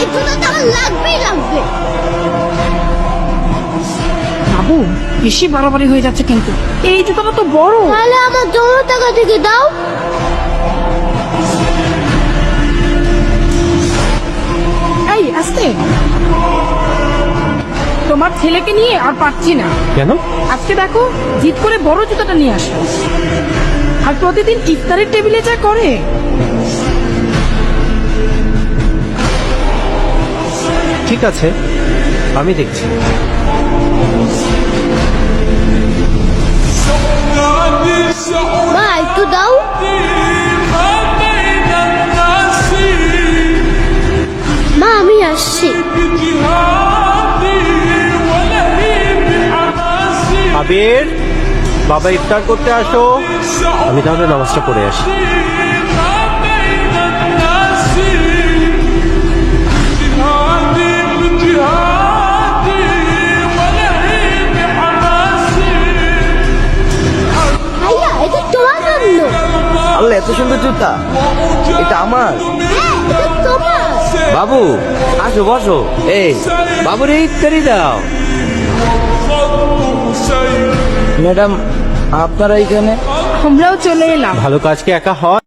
এই জুতোটা আমার লাগবেই লাগবে। বাবু বেশি বাড়াবাড়ি হয়ে যাচ্ছে কিন্তু। এই জুতোটা তো বড়। তাহলে আমার জমার টাকা থেকে দাও। এই আসতে। তোমার ছেলেকে নিয়ে আর পারছি না। কেন? আজকে দেখো জিদ করে বড় জুতাটা নিয়ে আসো আর প্রতিদিন ইফতারের টেবিলে যা করে। ঠিক আছে আমি দেখছি। মা একটু দাও। মা আমি আসছি। আবির বাবা ইফতার করতে আসো। আমি তাহলে নামাজটা পড়ে আসি। আল্লাহ এত সুন্দর জুতা। এটা আমার। বাবু আসো বসো। এই বাবুর ইফতারি দাও। ম্যাডাম আপনারা এখানে? আমরাও চলে এলাম। ভালো কাজকে একা হয়?